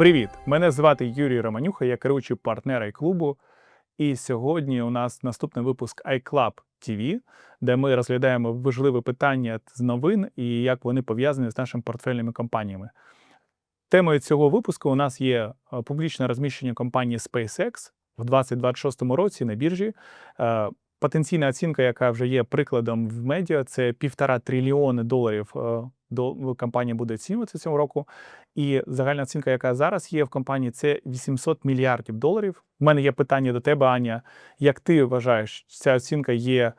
Привіт! Мене звати Юрій Романюха, я керуючий партнер iClub. І сьогодні у нас наступний випуск iClub TV, де ми розглядаємо важливі питання з новин і як вони пов'язані з нашими портфельними компаніями. Темою цього випуску у нас є е, публічне розміщення компанії SpaceX в 2026 році на біржі. Е, Потенційна оцінка, яка вже є прикладом в медіа, це півтора трильйони доларів. До компанія буде оцінюватися цього року. І загальна оцінка, яка зараз є в компанії, це 800 мільярдів доларів. У мене є питання до тебе, Аня. Як ти вважаєш, ця оцінка є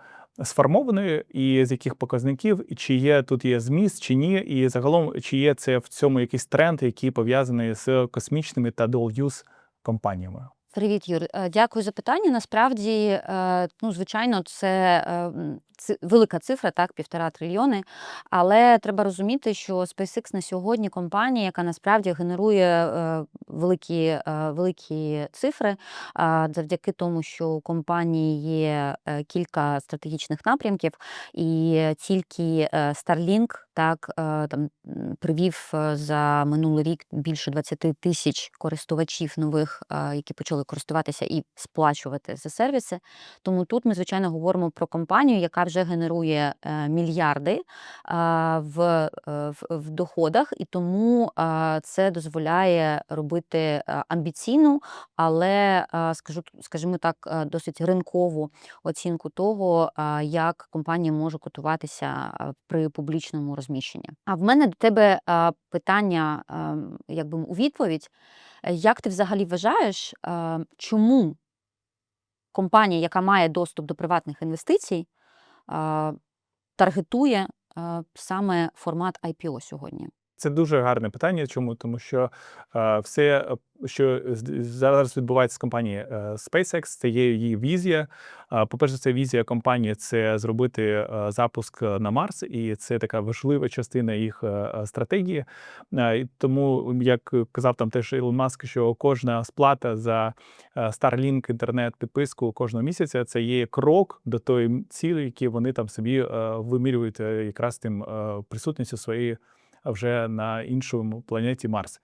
сформованою, і з яких показників, і чи є тут є зміст, чи ні, і загалом чи є це в цьому якийсь тренд, який пов'язаний з космічними та dual-use компаніями? Привіт, Юр. Е, Дякую за питання. Насправді, е, ну, звичайно, це е, велика цифра, так, півтора трильйони. Але треба розуміти, що SpaceX на сьогодні компанія, яка насправді генерує великі, великі цифри, завдяки тому, що у компанії є кілька стратегічних напрямків, і тільки Starlink так е, там привів е, за минулий рік більше 20 тисяч користувачів нових, е, які почали користуватися і сплачувати за сервіси. Тому тут ми, звичайно, говоримо про компанію, яка вже генерує мільярди в, в, в доходах, і тому це дозволяє робити амбіційну, але скажу, скажімо так, досить ринкову оцінку того, як компанія може котуватися при публічному розміщенні. А в мене до тебе а, питання, а, якби у відповідь. Е, Як ти взагалі вважаєш, а, чому компанія, яка має доступ до приватних інвестицій, таргетує саме формат IPO сьогодні? Це дуже гарне питання. Чому? Тому що е, все, е, що зараз відбувається з компанією е, SpaceX, це є її візія. Е, По-перше, це візія компанії це зробити запуск на Марс, і це така важлива частина їх стратегії. І Тому, як казав там теж Ілон Маск, що кожна сплата за Starlink інтернет підписку кожного місяця це є крок до тої цілі, які вони там собі вимірюють якраз тим присутністю своєї вже на іншому планеті Марс.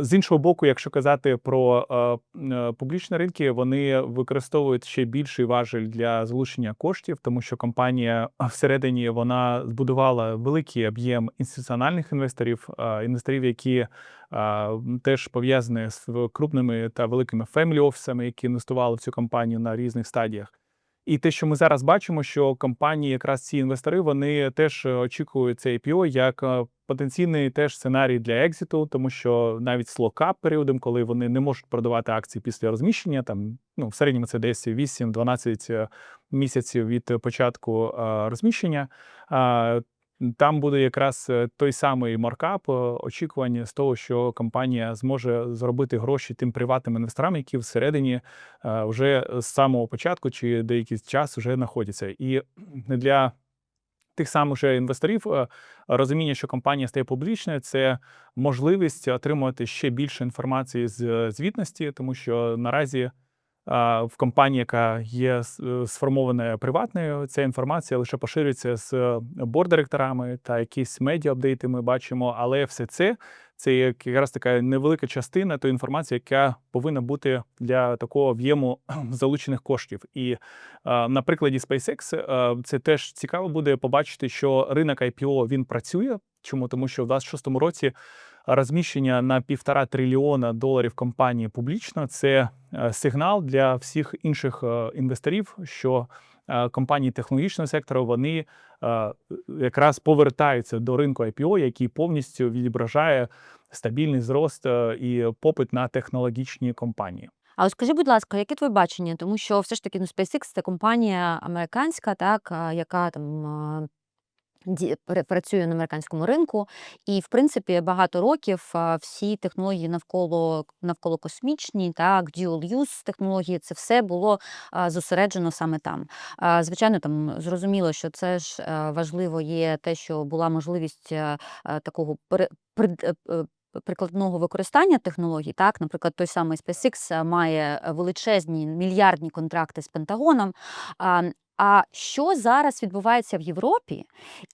З іншого боку, якщо казати про е, публічні ринки, вони використовують ще більший важель для залучення коштів, тому що компанія всередині вона збудувала великий об'єм інституціональних інвесторів, інвесторів, які теж пов'язані з крупними та великими фемілі офісами, які інвестували в цю компанію на різних стадіях. І те, що ми зараз бачимо, що компанії, якраз ці інвестори, вони теж е, очікують це IPO як е, потенційний теж сценарій для екзиту, тому що навіть з локап періодом, коли вони не можуть продавати акції після розміщення, там ну в середньому це десь 8-12 е, місяців від початку е, розміщення. Там буде якраз е, той самий маркап, очікування з того, що компанія зможе зробити гроші тим приватним інвесторам, які всередині вже з самого початку чи деякий час вже знаходяться. І для тих самих же інвесторів е, розуміння, що компанія стає публічною, це можливість отримувати ще більше інформації з е, звітності, тому що наразі. В компанії, яка є е, сформована приватною, ця інформація лише поширюється з бордиректорами та якісь медіа-апдейти ми бачимо, але все це це якраз така невелика частина тої інформації, яка повинна бути для такого об'єму залучених коштів. І на прикладі SpaceX е, це теж цікаво буде побачити, що ринок IPO він працює. Чому? Тому що в 26-му році розміщення на півтора трильйона доларів компанії публічно це е, сигнал для всіх інших е, інвесторів, що компанії технологічного сектору вони е, якраз повертаються до ринку IPO, який повністю відображає стабільний зрост е, і попит на технологічні компанії. А от скажи, будь ласка, яке твоє бачення? Тому що все ж таки ну, SpaceX це компанія американська, так, яка там а, працює на американському ринку, і в принципі багато років всі технології навколо навколо космічні, так, dual use технології, це все було зосереджено саме там. Звичайно, там зрозуміло, що це ж е, важливо є те, що була можливість е, е, такого е, е, прикладного використання технологій. Так, наприклад, той самий SpaceX е, має величезні мільярдні контракти з Пентагоном. А, що зараз відбувається в Європі,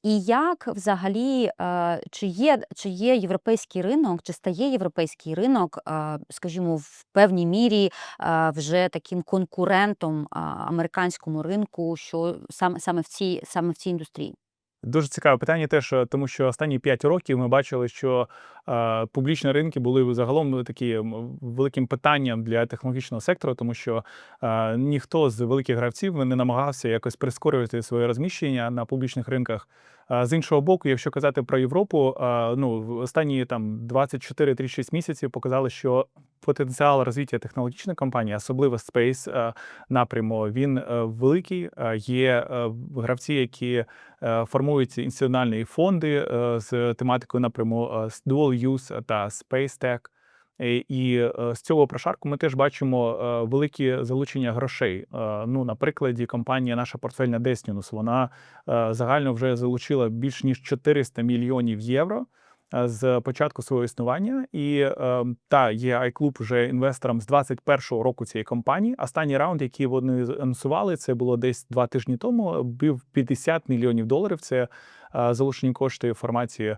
і як взагалі е, чи є, чи є європейський ринок, чи стає європейський ринок, е, скажімо, в певній мірі е, вже таким конкурентом американському ринку, що саме саме в цій саме в цій індустрії? Дуже цікаве питання, теж е, тому що останні 5 років ми бачили, що е, публічні ринки були загалом такі великим питанням для технологічного сектору, тому що е, ніхто з великих гравців не намагався якось прискорювати своє розміщення на публічних ринках. З іншого боку, якщо казати про Європу, е, ну останні там 24-36 місяців показали, що потенціал розвиття технологічної компанії, особливо Space е, напряму, він е, великий. Е, Є гравці, які формують інституціональні фонди з тематикою напряму Dual Use та Space Tech. І з цього прошарку ми теж бачимо великі залучення грошей. Ну, на прикладі компанія наша портфельна Destinus, вона загально вже залучила більш ніж 400 мільйонів євро з початку свого існування. І е, та є iClub вже інвестором з 21-го року цієї компанії. Останній раунд, який вони анонсували, це було десь два тижні тому. Був 50 мільйонів доларів. Це е, залучені кошти в форматі е,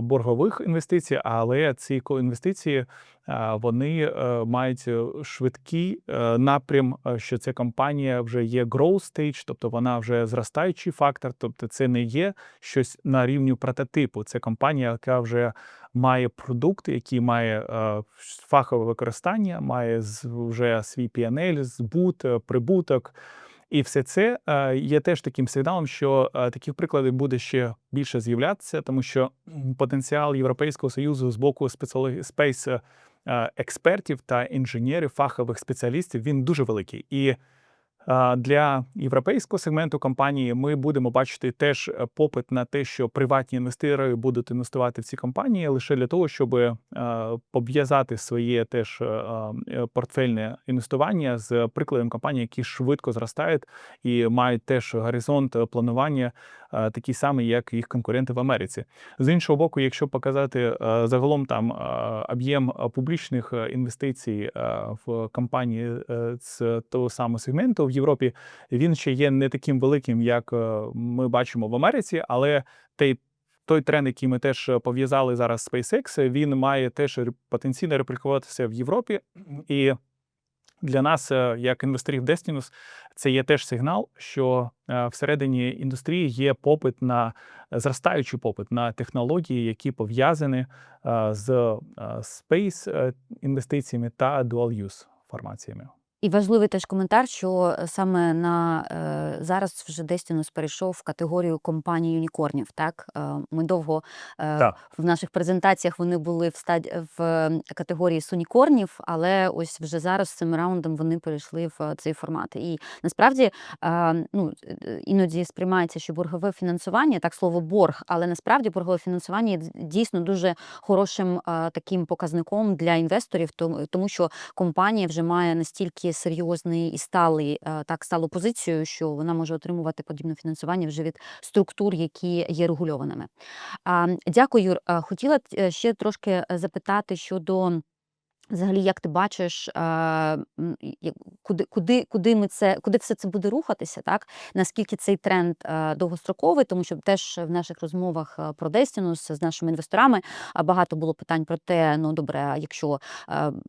боргових інвестицій, але ці інвестиції е, вони е, мають е, швидкий е, напрям, е, що ця компанія вже є growth stage, тобто вона вже зростаючий фактор, тобто це не є щось на рівні прототипу. Це компанія, яка вже має продукт, який має е, фахове використання, має з- вже свій PNL, збут, е, прибуток. І все це е, є теж таким сигналом, що е, таких прикладів буде ще більше з'являтися, тому що потенціал Європейського союзу з боку спейс е, експертів та інженерів, фахових спеціалістів він дуже великий. І для європейського сегменту компанії ми будемо бачити теж е, попит на те, що приватні інвестори будуть інвестувати в ці компанії лише для того, щоб е, пов'язати своє теж е, портфельне інвестування з прикладом компаній, які швидко зростають і мають теж горизонт планування, такий самий, як їх конкуренти в Америці. З іншого боку, якщо показати загалом там об'єм публічних інвестицій в компанії е, з того самого сегменту в Європі, він ще є не таким великим, як е, ми бачимо в Америці, але той той тренд, який ми теж пов'язали зараз з SpaceX, він має теж потенційно реплікуватися в Європі. І для нас, е, як інвесторів Destinus, це є теж сигнал, що е, всередині індустрії є попит на зростаючий попит на технології, які пов'язані е, з е, space е, інвестиціями та dual use формаціями. І важливий теж коментар, що е, саме на е, зараз вже Destinus перейшов в категорію компаній юнікорнів. Так е, ми довго е, в наших презентаціях вони були в стаді в категорії сунікорнів, але ось вже зараз цим раундом вони перейшли в е, цей формат. І насправді е, ну е, іноді сприймається, що боргове фінансування, так слово борг, але насправді боргове фінансування є дійсно дуже хорошим е, таким показником для інвесторів, тому, тому що компанія вже має настільки серйозний і сталий е, так стало позицією, що вона може отримувати подібне фінансування вже від структур, які є регульованими. Дякую, Юр. Хотіла е, ще трошки е, запитати щодо. Взагалі, як ти бачиш, е, куди, куди, куди ми це, куди все це буде рухатися, так? Наскільки цей тренд е, довгостроковий, тому що теж в наших розмовах е, про Destinus з нашими інвесторами багато було питань про те, ну добре, якщо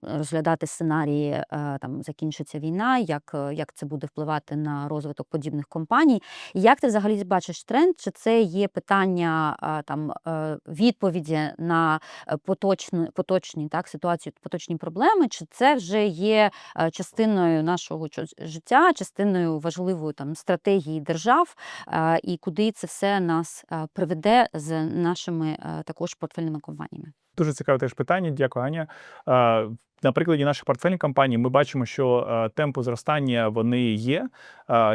розглядати сценарії, там закінчиться війна, як, як це буде впливати на розвиток подібних компаній. Як ти взагалі бачиш тренд? Чи це є питання там відповіді на поточні, поточні так, ситуації, поточні проблеми, чи це вже є е, частиною нашого життя, частиною важливої там стратегії держав, е, і куди це все нас е, приведе з нашими також портфельними компаніями? Дуже цікаве теж питання. Дякую, Аня. На прикладі наших портфельних компаній ми бачимо, що темпи зростання вони є.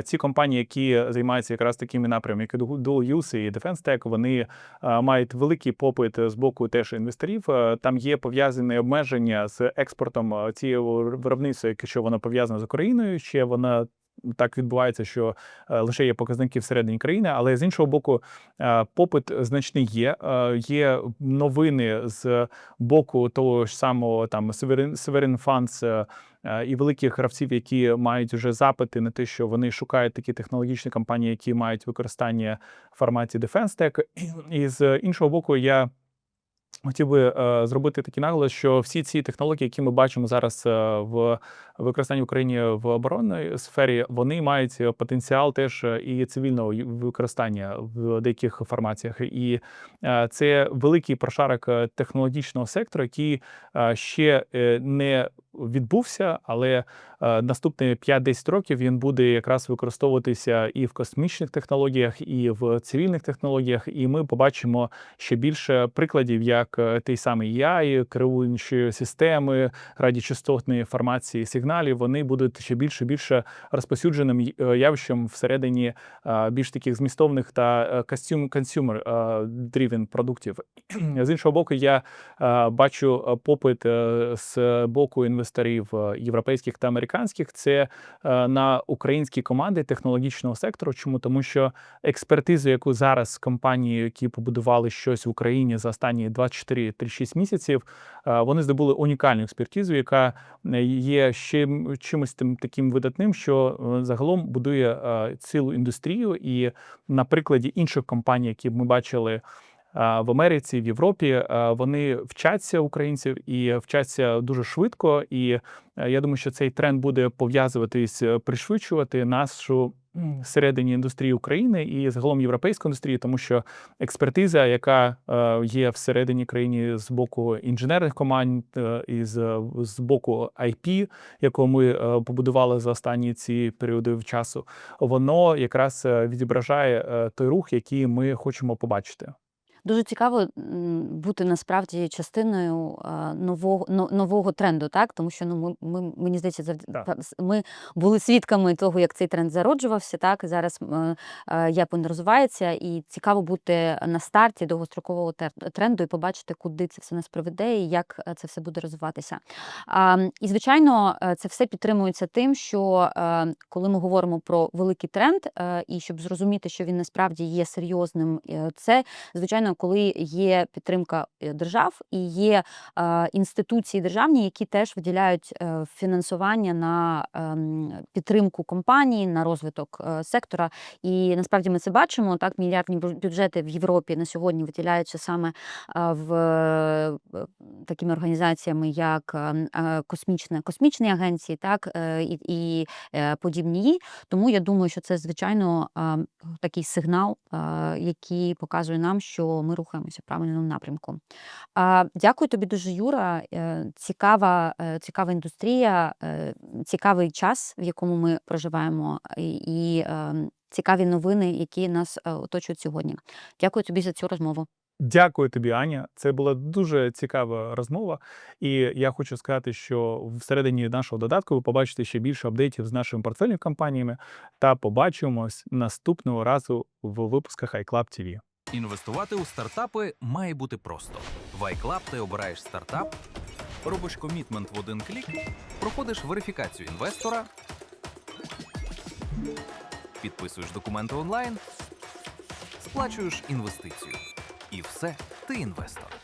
Ці компанії, які займаються якраз такими напрямами, як Dual Use і Defense Tech, вони мають великий попит з боку теж інвесторів. Там є пов'язані обмеження з експортом цієї виробництва, якщо воно пов'язане з Україною. Ще вона так відбувається, що е, лише є показники всередині країни, але з іншого боку, е, попит значний є. Е, Є новини з боку того ж самого там Sovereign е, і великих гравців, які мають вже запити на те, що вони шукають такі технологічні компанії, які мають використання в форматі Defense Tech. І з іншого боку, я хотів би зробити такий наголос, що всі ці технології, які ми бачимо зараз в використанні в Україні в оборонній сфері, вони мають е, потенціал теж е, і цивільного використання в деяких формаціях. І е, це великий прошарок технологічного сектору, який ще не відбувся, але наступні 5-10 років він буде якраз використовуватися і в космічних технологіях, і в цивільних технологіях. І ми побачимо ще більше прикладів, як той самий AI, керуючі системи, радіочастотної формації сигналів. Вони будуть ще більше більше розповсюдженим й- е, явищем всередині е, більш таких змістовних та consumer е, driven продуктів. З іншого боку, я бачу попит з боку інвесторів європейських та американських. Це на українські команди технологічного сектору. Чому тому, що експертизу, яку зараз компанії, які побудували щось в Україні за останні 24-36 місяців, вони здобули унікальну експертизу, яка є ще чимось тим таким видатним, що е, загалом будує е, цілу індустрію. І на прикладі інших компаній, які ми бачили в Америці, в Європі, вони вчаться українців і вчаться дуже швидко. І е, я думаю, що цей тренд буде пов'язуватись, е, пришвидшувати нашу всередині індустрії України і загалом європейської індустрії, тому що експертиза, яка е, є всередині країни з боку інженерних команд е, і з, боку IP, яку ми е, побудували за останні ці періоди часу, воно якраз відображає той рух, який ми хочемо побачити. Дуже цікаво бути насправді частиною нового нового тренду, так тому що ну ми, ми мені здається, завд- ми були свідками того, як цей тренд зароджувався. Так і зараз Япон розвивається, і цікаво бути на старті довгострокового тренду і побачити, куди це все нас приведе і як е, це все буде розвиватися. І звичайно, е, це все підтримується тим, що е, коли ми говоримо про великий тренд, і щоб зрозуміти, що він насправді є серйозним, це звичайно, коли є підтримка е, держав і є інституції державні, які теж виділяють е, фінансування на ем, підтримку компаній, на розвиток е, сектора. І насправді ми це бачимо. Так, мільярдні бю- бюджети в Європі на сьогодні виділяються саме в такими організаціями, як е, е, космічна космічні агенції, так і, і подібні. Тому я думаю, що це звичайно а, такий сигнал, який показує нам, що ми рухаємося в правильному напрямку. Дякую тобі дуже, Юра. Е, Цікава, е, цікава індустрія, е, цікавий час, в якому ми проживаємо, і, і е, цікаві новини, які нас е, оточують сьогодні. Дякую тобі за цю розмову. Дякую тобі, Аня. Це була дуже цікава розмова. І я хочу сказати, що всередині нашого додатку ви побачите ще більше апдейтів з нашими портфельними компаніями та побачимось наступного разу в випусках iClub TV. Інвестувати у стартапи має бути просто. В iClub ти обираєш стартап, робиш комітмент в один клік, проходиш верифікацію інвестора, підписуєш документи онлайн, сплачуєш інвестицію. І все, ти інвестор.